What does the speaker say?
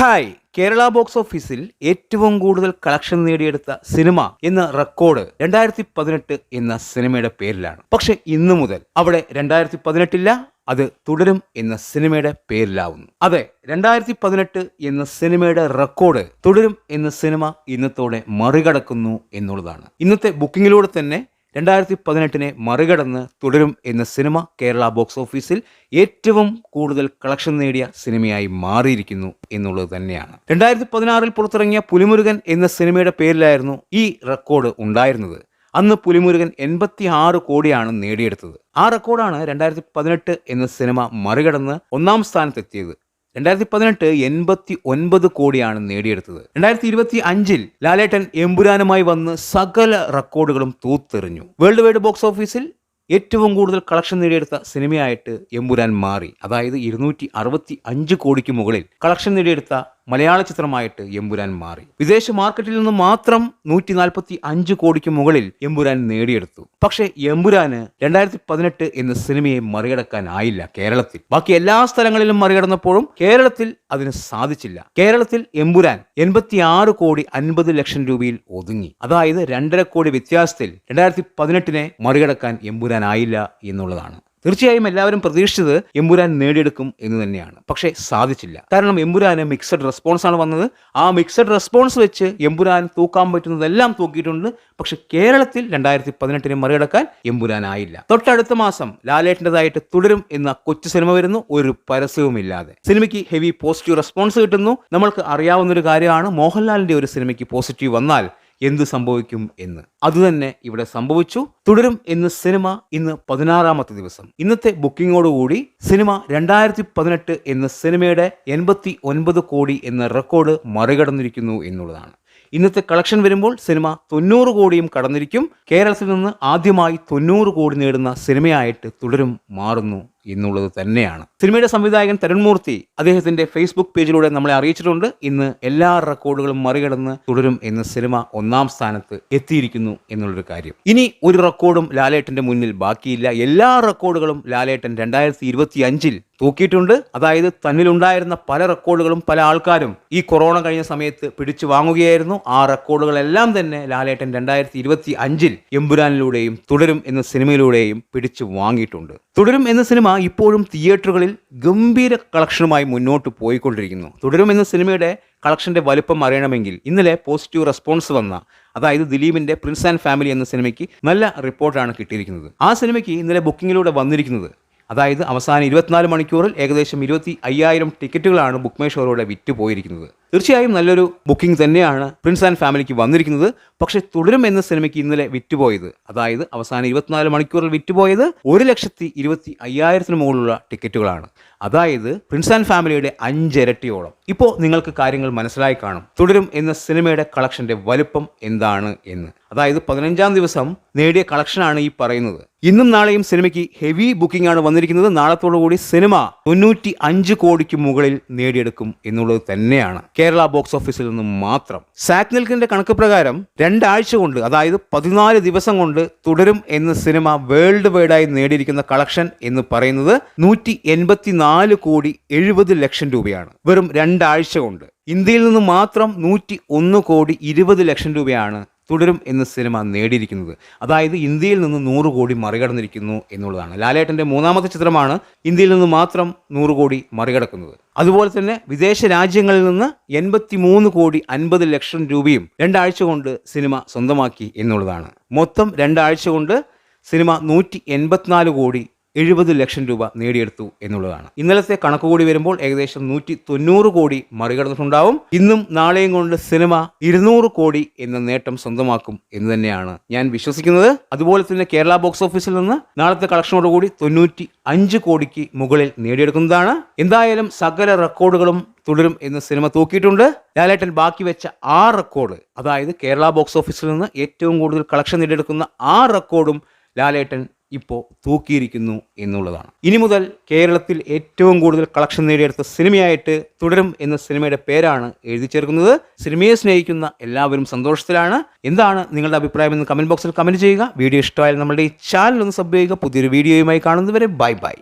Hi Kerala box ഓഫീസിൽ ഏറ്റവും കൂടുതൽ കളക്ഷൻ നേടിയെടുത്ത സിനിമ എന്ന റെക്കോർഡ് രണ്ടായിരത്തി പതിനെട്ട് എന്ന സിനിമയുടെ പേരിലാണ്. പക്ഷെ ഇന്നു മുതൽ അവിടെ രണ്ടായിരത്തി പതിനെട്ടില്ല അത് തുടരും എന്ന സിനിമയുടെ പേരിലാവുന്നു. അതെ രണ്ടായിരത്തി പതിനെട്ട് എന്ന സിനിമയുടെ റെക്കോർഡ് തുടരും എന്ന സിനിമ ഇന്നത്തോടെ മറികടക്കുന്നു എന്നുള്ളതാണ്. ഇന്നത്തെ ബുക്കിങ്ങിലൂടെ തന്നെ രണ്ടായിരത്തി പതിനെട്ടിനെ മറികടന്ന് തുടരും എന്ന സിനിമ കേരള ബോക്സ് ഓഫീസിൽ ഏറ്റവും കൂടുതൽ കളക്ഷൻ നേടിയ സിനിമയായി മാറിയിരിക്കുന്നു എന്നുള്ളത് തന്നെയാണ്. രണ്ടായിരത്തി പതിനാറിൽ പുറത്തിറങ്ങിയ പുലിമുരുകൻ എന്ന സിനിമയുടെ പേരിലായിരുന്നു ഈ റെക്കോർഡ് ഉണ്ടായിരുന്നത്. അന്ന് പുലിമുരുകൻ എൺപത്തി ആറ് കോടിയാണ് നേടിയെടുത്തത്. ആ റെക്കോർഡാണ് രണ്ടായിരത്തി പതിനെട്ട് എന്ന സിനിമ മറികടന്ന് ഒന്നാം സ്ഥാനത്തെത്തിയത്. രണ്ടായിരത്തി പതിനെട്ട് എൺപത്തി ഒൻപത് കോടിയാണ് നേടിയെടുത്തത്. രണ്ടായിരത്തി ഇരുപത്തി അഞ്ചിൽ ലാലേട്ടൻ എമ്പുരാനുമായി വന്ന് സകല റെക്കോർഡുകളും തൂത്തെറിഞ്ഞു. വേൾഡ് വൈഡ് ബോക്സ് ഓഫീസിൽ ഏറ്റവും കൂടുതൽ കളക്ഷൻ നേടിയെടുത്ത സിനിമയായിട്ട് എമ്പുരാൻ മാറി. അതായത് ഇരുന്നൂറ്റി അറുപത്തി അഞ്ച് കോടിക്ക് മുകളിൽ കളക്ഷൻ നേടിയെടുത്ത മലയാള ചിത്രമായിട്ട് എമ്പുരാൻ മാറി. വിദേശ മാർക്കറ്റിൽ നിന്ന് മാത്രം നൂറ്റി നാൽപ്പത്തി അഞ്ച് കോടിക്ക് മുകളിൽ എമ്പുരാൻ നേടിയെടുത്തു. പക്ഷേ എമ്പുരാന് രണ്ടായിരത്തി പതിനെട്ട് എന്ന സിനിമയെ മറികടക്കാനായില്ല കേരളത്തിൽ. ബാക്കി എല്ലാ സ്ഥലങ്ങളിലും മറികടന്നപ്പോഴും കേരളത്തിൽ അതിന് സാധിച്ചില്ല. കേരളത്തിൽ എമ്പുരാൻ എൺപത്തി ആറ് കോടി അൻപത് ലക്ഷം രൂപയിൽ ഒതുങ്ങി. അതായത് രണ്ടര കോടി വ്യത്യാസത്തിൽ രണ്ടായിരത്തി പതിനെട്ടിനെ മറികടക്കാൻ എമ്പുരാനായില്ല എന്നുള്ളതാണ്. തീർച്ചയായും എല്ലാവരും പ്രതീക്ഷിച്ചത് എമ്പുരാൻ നേടിയെടുക്കും എന്ന് തന്നെയാണ്. പക്ഷേ സാധിച്ചില്ല. കാരണം എമ്പുരാന് മിക്സഡ് റെസ്പോൺസ് ആണ് വന്നത്. ആ മിക്സഡ് റെസ്പോൺസ് വെച്ച് എമ്പുരാൻ തൂക്കാൻ പറ്റുന്നതെല്ലാം തൂക്കിയിട്ടുണ്ട്. പക്ഷെ കേരളത്തിൽ രണ്ടായിരത്തി പതിനെട്ടിനെ മറികടക്കാൻ എമ്പുരാനായില്ല. തൊട്ടടുത്ത മാസം ലാലേട്ടന്റെതായിട്ട് തുടരും എന്ന കൊച്ചു സിനിമ വരുന്നു. ഒരു പരസ്യവുമില്ലാതെ. സിനിമയ്ക്ക് ഹെവി പോസിറ്റീവ് റെസ്പോൺസ് കിട്ടുന്നു. നമ്മൾക്ക് അറിയാവുന്ന ഒരു കാര്യമാണ് മോഹൻലാലിന്റെ ഒരു സിനിമയ്ക്ക് പോസിറ്റീവ് വന്നാൽ എന്ത് സംഭവിക്കും എന്ന്. അതുതന്നെ ഇവിടെ സംഭവിച്ചു. തുടരും എന്ന സിനിമ ഇന്ന് പതിനാറാമത്തെ ദിവസം. ഇന്നത്തെ ബുക്കിങ്ങോടുകൂടി സിനിമ രണ്ടായിരത്തി പതിനെട്ട് എന്ന സിനിമയുടെ എൺപത്തി ഒൻപത് കോടി എന്ന റെക്കോർഡ് മറികടന്നിരിക്കുന്നു എന്നുള്ളതാണ്. ഇന്നത്തെ കളക്ഷൻ വരുമ്പോൾ സിനിമ തൊണ്ണൂറ് കോടിയും കടന്നിരിക്കും. കേരളത്തിൽ നിന്ന് ആദ്യമായി തൊണ്ണൂറ് കോടി നേടുന്ന സിനിമയായിട്ട് തുടരും മാറുന്നു എന്നുള്ളത് തന്നെയാണ്. സിനിമയുടെ സംവിധായകൻ തരുൺമൂർത്തി അദ്ദേഹത്തിന്റെ ഫേസ്ബുക്ക് പേജിലൂടെ നമ്മളെ അറിയിച്ചിട്ടുണ്ട്. ഇന്ന് എല്ലാ റെക്കോർഡുകളും മറികടന്ന് തുടരും എന്ന സിനിമ ഒന്നാം സ്ഥാനത്ത് എത്തിയിരിക്കുന്നു എന്നുള്ളൊരു കാര്യം. ഇനി ഒരു റെക്കോർഡും ലാലേട്ടന്റെ മുന്നിൽ ബാക്കിയില്ല. എല്ലാ റെക്കോർഡുകളും ലാലേട്ടൻ രണ്ടായിരത്തി ഇരുപത്തി അഞ്ചിൽ തൂക്കിയിട്ടുണ്ട്. അതായത് തന്നിലുണ്ടായിരുന്ന പല റെക്കോർഡുകളും പല ആൾക്കാരും ഈ കൊറോണ കഴിഞ്ഞ സമയത്ത് പിടിച്ചു വാങ്ങുകയായിരുന്നു. ആ റെക്കോർഡുകളെല്ലാം തന്നെ ലാലേട്ടൻ രണ്ടായിരത്തി ഇരുപത്തി അഞ്ചിൽ എമ്പുരാനിലൂടെയും തുടരും എന്ന സിനിമയിലൂടെയും പിടിച്ചു വാങ്ങിയിട്ടുണ്ട്. തുടരും എന്ന സിനിമ ഇപ്പോഴും തിയേറ്ററുകളിൽ ഗംഭീര കളക്ഷനുമായി മുന്നോട്ട് പോയിക്കൊണ്ടിരിക്കുന്നു. തുടരുമെന്ന സിനിമയുടെ കളക്ഷന്റെ വലുപ്പം അറിയണമെങ്കിൽ ഇന്നലെ പോസിറ്റീവ് റെസ്പോൺസ് വന്ന അതായത് ദിലീപിന്റെ പ്രിൻസ് ആൻഡ് ഫാമിലി എന്ന സിനിമയ്ക്ക് നല്ല റിപ്പോർട്ടാണ് കിട്ടിയിരിക്കുന്നത്. ആ സിനിമയ്ക്ക് ഇന്നലെ ബുക്കിങ്ങിലൂടെ വന്നിരിക്കുന്നത് അതായത് അവസാന ഇരുപത്തിനാല് മണിക്കൂറിൽ ഏകദേശം ഇരുപത്തി അയ്യായിരം ടിക്കറ്റുകളാണ് ബുക്ക് മൈ വിറ്റ് പോയിരിക്കുന്നത്. തീർച്ചയായും നല്ലൊരു ബുക്കിംഗ് തന്നെയാണ് പ്രിൻസ് ആൻഡ് ഫാമിലിക്ക് വന്നിരിക്കുന്നത്. പക്ഷേ തുടരും എന്ന സിനിമയ്ക്ക് ഇന്നലെ വിറ്റുപോയത്. അതായത് അവസാന ഇരുപത്തിനാല് മണിക്കൂറിൽ വിറ്റുപോയത് ഒരു ലക്ഷത്തി ഇരുപത്തി അയ്യായിരത്തിന് മുകളിലുള്ള ടിക്കറ്റുകളാണ്. അതായത് പ്രിൻസ് ആൻഡ് ഫാമിലിയുടെ അഞ്ചിരട്ടിയോളം. ഇപ്പോൾ നിങ്ങൾക്ക് കാര്യങ്ങൾ മനസ്സിലായി കാണും. തുടരും എന്ന സിനിമയുടെ കളക്ഷന്റെ വലുപ്പം എന്താണ് എന്ന്. അതായത് പതിനഞ്ചാം ദിവസം നേടിയ കളക്ഷനാണ് ഈ പറയുന്നത്. ഇന്നും നാളെയും സിനിമയ്ക്ക് ഹെവി ബുക്കിംഗ് ആണ് വന്നിരിക്കുന്നത്. നാളത്തോടുകൂടി സിനിമ തൊണ്ണൂറ്റി അഞ്ച് കോടിക്ക് മുകളിൽ നേടിയെടുക്കും എന്നുള്ളത് തന്നെയാണ്. കേരള ബോക്സ് ഓഫീസിൽ നിന്ന് മാത്രം. സാക് നിൽക്കിന്റെ കണക്ക് പ്രകാരം രണ്ടാഴ്ച കൊണ്ട് അതായത് പതിനാല് ദിവസം കൊണ്ട് തുടരും എന്ന സിനിമ വേൾഡ് വൈഡായി നേടിയിരിക്കുന്ന കളക്ഷൻ എന്ന് പറയുന്നത് നൂറ്റി എൺപത്തിനാല് കോടി എഴുപത് ലക്ഷം രൂപയാണ്. വെറും രണ്ടാഴ്ച കൊണ്ട്. ഇന്ത്യയിൽ നിന്ന് മാത്രം നൂറ്റി ഒന്ന് കോടി ഇരുപത് ലക്ഷം രൂപയാണ് തുടരും എന്ന സിനിമ നേടിയിരിക്കുന്നത്. അതായത് ഇന്ത്യയിൽ നിന്ന് നൂറ് കോടി മറികടന്നിരിക്കുന്നു എന്നുള്ളതാണ്. ലാലേട്ടന്റെ മൂന്നാമത്തെ ചിത്രമാണ് ഇന്ത്യയിൽ നിന്ന് മാത്രം നൂറ് കോടി മറികടക്കുന്നത്. അതുപോലെ തന്നെ വിദേശ രാജ്യങ്ങളിൽ നിന്ന് എൺപത്തി മൂന്ന് കോടി അൻപത് ലക്ഷം രൂപയും രണ്ടാഴ്ച കൊണ്ട് സിനിമ സ്വന്തമാക്കി എന്നുള്ളതാണ്. മൊത്തം രണ്ടാഴ്ച കൊണ്ട് സിനിമ നൂറ്റി എൺപത്തിനാല് കോടി എഴുപത് ലക്ഷം രൂപ നേടിയെടുത്തു എന്നുള്ളതാണ്. ഇന്നലത്തെ കണക്ക് കൂടി വരുമ്പോൾ ഏകദേശം നൂറ്റി തൊണ്ണൂറ് കോടി മറികടന്നിട്ടുണ്ടാവും. ഇന്നും നാളെയും കൊണ്ട് സിനിമ ഇരുന്നൂറ് കോടി എന്ന നേട്ടം സ്വന്തമാക്കും എന്ന് തന്നെയാണ് ഞാൻ വിശ്വസിക്കുന്നത്. അതുപോലെ തന്നെ കേരള ബോക്സ് ഓഫീസിൽ നിന്ന് നാളത്തെ കളക്ഷനോടുകൂടി തൊണ്ണൂറ്റി അഞ്ച് കോടിക്ക് മുകളിൽ നേടിയെടുക്കുന്നതാണ്. എന്തായാലും സകല റെക്കോർഡുകളും തുടരും എന്ന് സിനിമ തൂക്കിയിട്ടുണ്ട്. ലാലേട്ടൻ ബാക്കി വെച്ച ആ റെക്കോർഡ് അതായത് കേരള ബോക്സ് ഓഫീസിൽ നിന്ന് ഏറ്റവും കൂടുതൽ കളക്ഷൻ നേടിയെടുക്കുന്ന ആ റെക്കോർഡും ലാലേട്ടൻ ഇപ്പോൾ തൂക്കിയിരിക്കുന്നു എന്നുള്ളതാണ്. ഇനി മുതൽ കേരളത്തിൽ ഏറ്റവും കൂടുതൽ കളക്ഷൻ നേടിയെടുത്ത സിനിമയായിട്ട് തുടരും എന്ന സിനിമയുടെ പേരാണ് എഴുതി ചേർക്കുന്നത്. സിനിമയെ സ്നേഹിക്കുന്ന എല്ലാവരും സന്തോഷത്തിലാണ്. എന്താണ് നിങ്ങളുടെ അഭിപ്രായം എന്ന് കമന്റ് ബോക്സിൽ കമന്റ് ചെയ്യുക. വീഡിയോ ഇഷ്ടമായാൽ നമ്മുടെ ഈ ചാനൽ ഒന്ന് സബ് ചെയ്യുക. പുതിയൊരു വീഡിയോയുമായി കാണുന്നവരെ ബൈ ബൈ